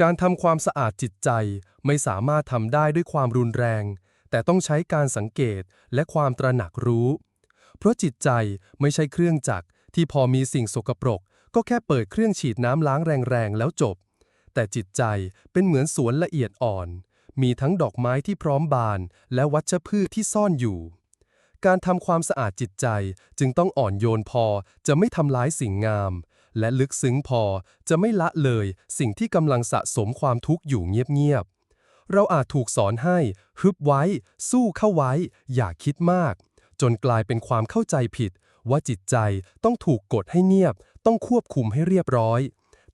การทำความสะอาดจิตใจไม่สามารถทำได้ด้วยความรุนแรง แต่ต้องใช้การสังเกตและความตระหนักรู้ เพราะจิตใจไม่ใช่เครื่องจักรที่พอมีสิ่งสกปรก ก็แค่เปิดเครื่องฉีดน้ำล้างแรงๆแล้วจบ แต่จิตใจเป็นเหมือนสวนละเอียดอ่อน มีทั้งดอกไม้ที่พร้อมบาน และวัชพืชที่ซ่อนอยู่ การทำความสะอาดจิตใจจึงต้องอ่อนโยนพอจะไม่ทำร้ายสิ่งงาม และลึกซึ้งพอจะไม่ละเลยสิ่งที่กำลังสะสมความทุกข์อยู่เงียบๆ เราอาจถูกสอนให้ฮึบไว้ สู้เข้าไว้ อย่าคิดมาก จนกลายเป็นความเข้าใจผิด ว่าจิตใจต้องถูกกดให้เงียบ ต้องควบคุมให้เรียบร้อย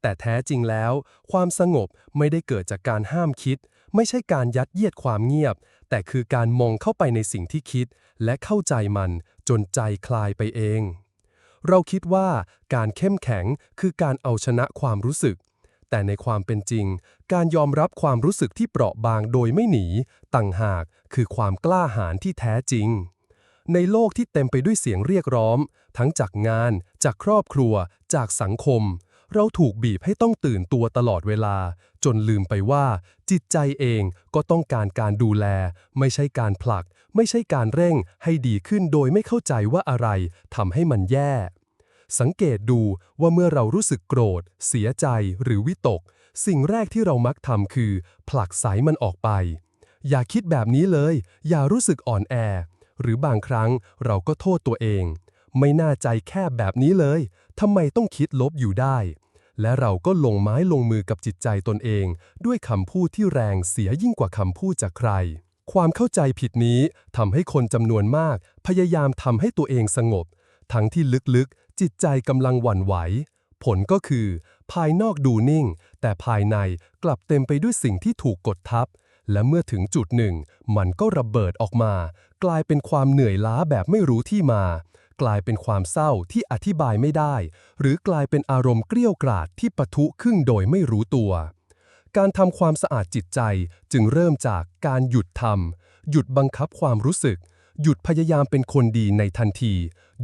แต่แท้จริงแล้ว ความสงบไม่ได้เกิดจากการห้ามคิด ไม่ใช่การยัดเยียดความเงียบ แต่คือการมองเข้าไปในสิ่งที่คิด และเข้าใจมันจนใจคลายไปเอง เราคิดว่าการเข้มแข็งคือการเอาชนะความรู้สึก แต่ในความเป็นจริง การยอมรับความรู้สึกที่เปราะบางโดยไม่หนี ต่างหากคือความกล้าหาญที่แท้จริง ในโลกที่เต็มไปด้วยเสียงเรียกร้อง ทั้งจากงาน จากครอบครัว จากสังคม เราถูกบีบให้ต้องตื่นตัวตลอดเวลา จนลืมไปว่า จิตใจเองก็ต้องการการดูแล ไม่ใช่การผลัก ไม่ใช่การเร่งให้ดีขึ้นโดยไม่เข้าใจว่าอะไรทำให้มันแย่ สังเกตดูว่าเมื่อเรารู้สึกโกรธ เสียใจหรือวิตก สิ่งแรกที่เรามักทำคือ ผลักไสมันออกไป อย่าคิดแบบนี้เลย อย่ารู้สึกอ่อนแอ หรือบางครั้งเราก็โทษตัวเอง ไม่น่าใจแคบแบบนี้เลย ทำไมต้องคิดลบอยู่ได้ และเราก็ลงไม้ลงมือกับจิตใจตนเอง ด้วยคำพูดที่แรงเสียยิ่งกว่าคำพูดจากใคร ความเข้าใจผิดนี้ทำให้คนจำนวนมาก พยายามทำให้ตัวเองสงบ ทั้งที่ลึกๆ จิตใจกำลังหวั่นไหว ผลก็คือ ภายนอกดูนิ่ง แต่ภายในกลับเต็มไปด้วยสิ่งที่ถูกกดทับและเมื่อถึงจุดหนึ่ง มันก็ระเบิดออกมา กลายเป็นความเหนื่อยล้าแบบไม่รู้ที่มา กลายเป็นความเศร้าที่อธิบายไม่ได้ หรือกลายเป็นอารมณ์เกลี้ยวกราดที่ปะทุขึ้นโดยไม่รู้ตัว การทำความสะอาดจิตใจจึงเริ่มจากการหยุดทำหยุดบังคับความรู้สึก หยุดพยายามเป็นคนดีในทันที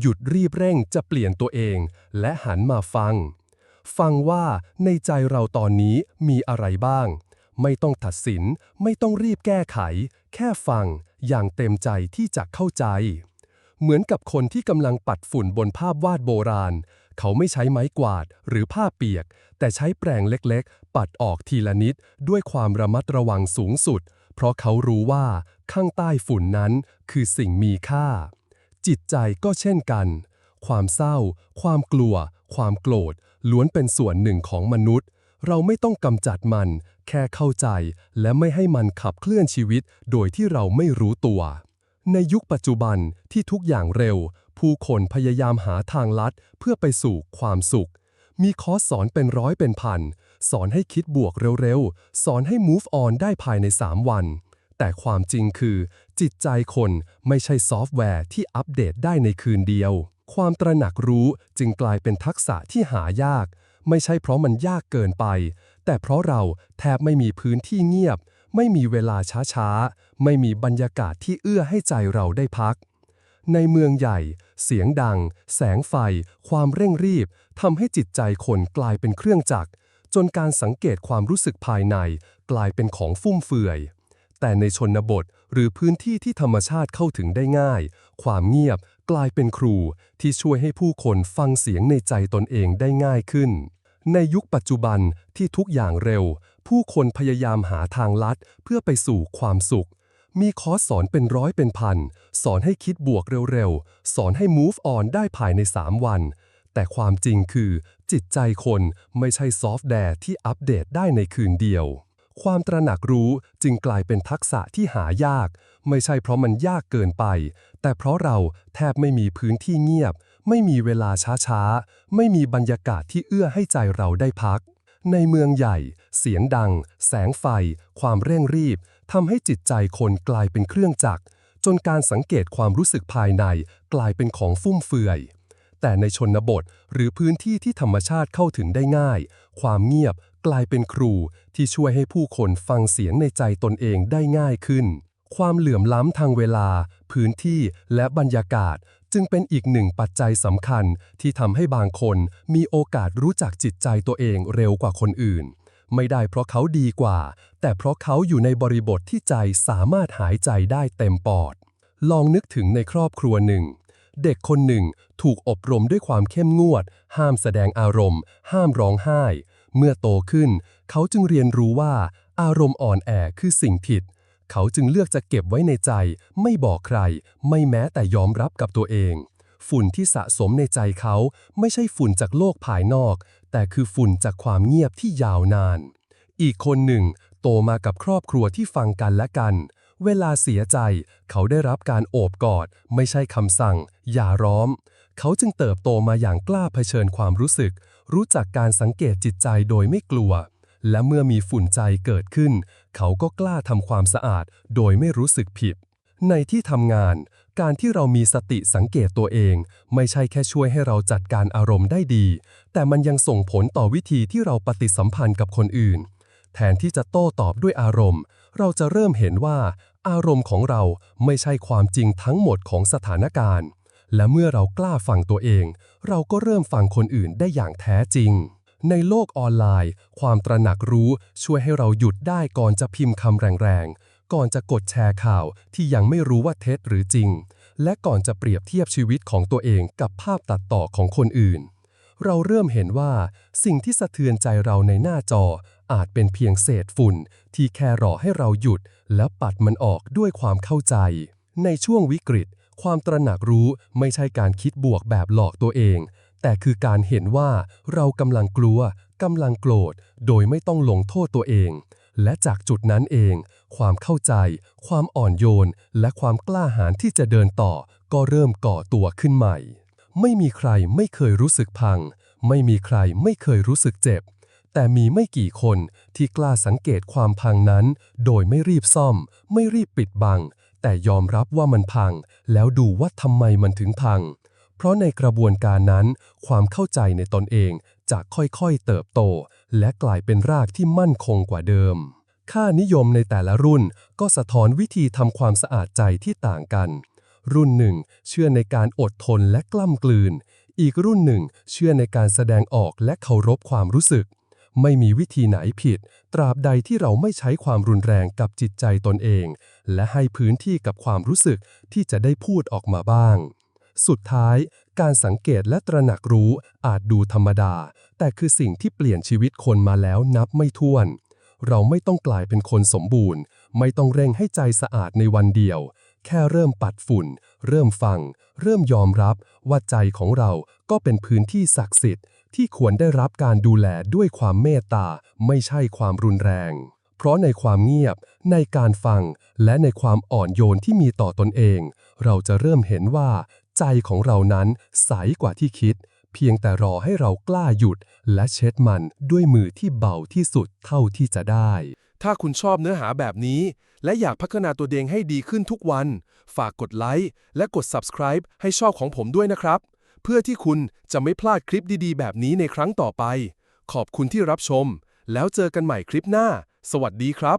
หยุดรีบเร่งจะเปลี่ยนตัวเอง และหันมาฟัง ฟังว่าในใจเราตอนนี้มีอะไรบ้าง ไม่ต้องตัดสิน ไม่ต้องรีบแก้ไข แค่ฟังอย่างเต็มใจที่จะเข้าใจ เหมือนกับคนที่กำลังปัดฝุ่นบนภาพวาดโบราณ เขาไม่ใช้ไม้กวาดหรือผ้าเปียก แต่ใช้แปรงเล็กๆ ปัดออกทีละนิดด้วยความระมัดระวังสูงสุด เพราะเขารู้ว่าข้างใต้ฝุ่นนั้นคือสิ่งมีค่า จิตใจก็เช่นกัน ความเศร้า ความกลัว ความโกรธ ล้วนเป็นส่วนหนึ่งของมนุษย์ เราไม่ต้องกำจัดมัน แค่เข้าใจและไม่ให้มันขับเคลื่อนชีวิต โดยที่เราไม่รู้ตัว ในยุคปัจจุบันที่ทุกอย่างเร็ว ผู้คนพยายามหาทางลัดเพื่อไปสู่ความสุข มีคอร์สสอนเป็นร้อยเป็นพัน สอนให้คิดบวกเร็วๆ สอนให้ move on ได้ภายใน 3 วัน แต่ความจริงคือ จิตใจคนไม่ใช่ซอฟต์แวร์ที่อัปเดตได้ในคืนเดียว ความตระหนักรู้จึงกลายเป็นทักษะที่หายาก ไม่ใช่เพราะมันยากเกินไป แต่เพราะเราแทบไม่มีพื้นที่เงียบ ไม่มีเวลาช้าๆ ไม่มีบรรยากาศที่เอื้อให้ใจเราได้พัก ในเมืองใหญ่ เสียงดัง แสงไฟ ความเร่งรีบทำให้จิตใจคนกลายเป็นเครื่องจักร จนการสังเกตความรู้สึกภายใน กลายเป็นของฟุ่มเฟือย แต่ในชนบทหรือพื้นที่ที่ธรรมชาติเข้าถึงได้ง่าย ความเงียบกลายเป็นครูที่ช่วยให้ผู้คนฟังเสียงในใจตนเองได้ง่ายขึ้น ในยุคปัจจุบันที่ทุกอย่างเร็ว ผู้คนพยายามหาทางลัดเพื่อไปสู่ความสุข มีคอร์สสอนเป็นร้อยเป็นพัน สอนให้คิดบวกเร็วๆ สอนให้ move on ได้ภายใน 3 วัน แต่ความจริงคือ จิตใจคนไม่ใช่ซอฟต์แวร์ที่อัปเดตได้ในคืนเดียว ความตระหนักรู้จึงกลายเป็นทักษะที่หายาก ไม่ใช่เพราะมันยากเกินไป แต่เพราะเราแทบไม่มีพื้นที่เงียบ ไม่มีเวลาช้าๆ ไม่มีบรรยากาศที่เอื้อให้ใจเราได้พัก ในเมืองใหญ่ เสียงดัง แสงไฟ ความเร่งรีบทำให้จิตใจคนกลายเป็นเครื่องจักร จนการสังเกตความรู้สึกภายในกลายเป็นของฟุ่มเฟือย แต่ในชนบทหรือพื้นที่ที่ธรรมชาติเข้าถึงได้ง่าย ความเงียบกลายเป็นครูที่ช่วยให้ผู้คนฟังเสียงในใจตนเองได้ง่ายขึ้น ความเหลื่อมล้ำทางเวลา พื้นที่และบรรยากาศจึงเป็นอีกหนึ่งปัจจัยสำคัญที่ทำให้บางคนมีโอกาสรู้จักจิตใจตัวเองเร็วกว่าคนอื่น ไม่ได้เพราะเขาดีกว่า แต่เพราะเขาอยู่ในบริบทที่ใจสามารถหายใจได้เต็มปอด ลองนึกถึงในครอบครัวหนึ่ง เด็กคนหนึ่งถูกอบรมด้วยความเข้มงวด ห้ามแสดงอารมณ์ ห้ามร้องไห้ เมื่อโตขึ้น เขาจึงเรียนรู้ว่า อารมณ์อ่อนแอคือสิ่งผิด เขาจึงเลือกจะเก็บไว้ในใจ ไม่บอกใคร ไม่แม้แต่ยอมรับกับตัวเอง ฝุ่นที่สะสมในใจเขาไม่ใช่ฝุ่นจากโลกภายนอก แต่คือฝุ่นจากความเงียบที่ยาวนาน อีกคนหนึ่ง โตมากับครอบครัวที่ฟังกันและกัน เวลาเสียใจ เขาได้รับการโอบกอด ไม่ใช่คำสั่ง อย่าร้อม เขาจึงเติบโตมาอย่างกล้าเผชิญความรู้สึก รู้จักการสังเกตจิตใจโดยไม่กลัว และเมื่อมีฝุ่นใจเกิดขึ้น เขาก็กล้าทำความสะอาด โดยไม่รู้สึกผิดในที่ทำงาน การที่เรามีสติสังเกตตัวเอง ไม่ใช่แค่ช่วยให้เราจัดการอารมณ์ได้ดี แต่มันยังส่งผลต่อวิธีที่เราปฏิสัมพันธ์กับคนอื่น แทนที่จะโต้ตอบด้วยอารมณ์ เราจะเริ่มเห็นว่า อารมณ์ของเราไม่ใช่ความจริงทั้งหมดของสถานการณ์ และเมื่อเรากล้าฟังตัวเอง เราก็เริ่มฟังคนอื่นได้อย่างแท้จริง ในโลกออนไลน์ ความตระหนักรู้ช่วยให้เราหยุดได้ก่อนจะพิมพ์คำแรงๆ ก่อนจะกดแชร์ข่าวที่ยังไม่รู้ว่าเท็จหรือจริง และก่อนจะเปรียบเทียบชีวิตของตัวเองกับภาพตัดต่อของคนอื่น เราเริ่มเห็นว่าสิ่งที่สะเทือนใจเราในหน้าจออาจเป็นเพียงเศษฝุ่น ที่แค่รอให้เราหยุด แล้วปัดมันออกด้วยความเข้าใจ ในช่วงวิกฤต ความตระหนักรู้ไม่ใช่การคิดบวกแบบหลอกตัวเอง แต่คือการเห็นว่าเรากำลังกลัวกำลังโกรธ โดยไม่ต้องลงโทษตัวเอง และจากจุดนั้นเอง ความเข้าใจ ความอ่อนโยน และความกล้าหาญที่จะเดินต่อ ก็เริ่มก่อตัวขึ้นใหม่ ไม่มีใครไม่เคยรู้สึกพัง ไม่มีใครไม่เคยรู้สึกเจ็บ แต่มีไม่กี่คนที่กล้าสังเกตความพังนั้น โดยไม่รีบซ่อม ไม่รีบปิดบัง แต่ยอมรับว่ามันพัง แล้วดูว่าทำไมมันถึงพัง เพราะในกระบวนการนั้น ความเข้าใจในตนเองจะค่อยๆเติบโต และกลายเป็นรากที่มั่นคงกว่าเดิม ค่านิยมในแต่ละรุ่นก็สะท้อนวิธีทำความสะอาดใจที่ต่างกัน รุ่นหนึ่งเชื่อในการอดทนและกล้ำกลืน อีกรุ่นหนึ่งเชื่อในการแสดงออกและเคารพความรู้สึก ไม่มีวิธีไหนผิด ตราบใดที่เราไม่ใช้ความรุนแรงกับจิตใจตนเอง และให้พื้นที่กับความรู้สึกที่จะได้พูดออกมาบ้าง สุดท้าย การสังเกตและตระหนักรู้อาจดูธรรมดา แต่คือสิ่งที่เปลี่ยนชีวิตคนมาแล้วนับไม่ถ้วน เราไม่ต้องกลายเป็นคนสมบูรณ์ ไม่ต้องเร่งให้ใจสะอาดในวันเดียว แค่เริ่มปัดฝุ่น เริ่มฟัง เริ่มยอมรับว่าใจของเราก็เป็นพื้นที่ศักดิ์สิทธิ์ ที่ควรได้รับการดูแลด้วยความเมตตา ไม่ใช่ความรุนแรง เพราะในความเงียบ ในการฟัง และในความอ่อนโยนที่มีต่อตนเอง เราจะเริ่มเห็นว่า ใจของเรานั้นใสกว่าที่คิด เพียงแต่รอให้เรากล้าหยุด และเช็ดมันด้วยมือที่เบาที่สุดเท่าที่จะได้ ถ้าคุณชอบเนื้อหาแบบนี้ และอยากพัฒนาตัวเองให้ดีขึ้นทุกวัน ฝากกดไลค์และกด subscribe ให้ชองของผมด้วยนะครับ เพื่อที่คุณจะไม่พลาดคลิปดีๆ แบบนี้ในครั้งต่อไป ขอบคุณที่รับชม แล้วเจอกันใหม่คลิปหน้า สวัสดีครับ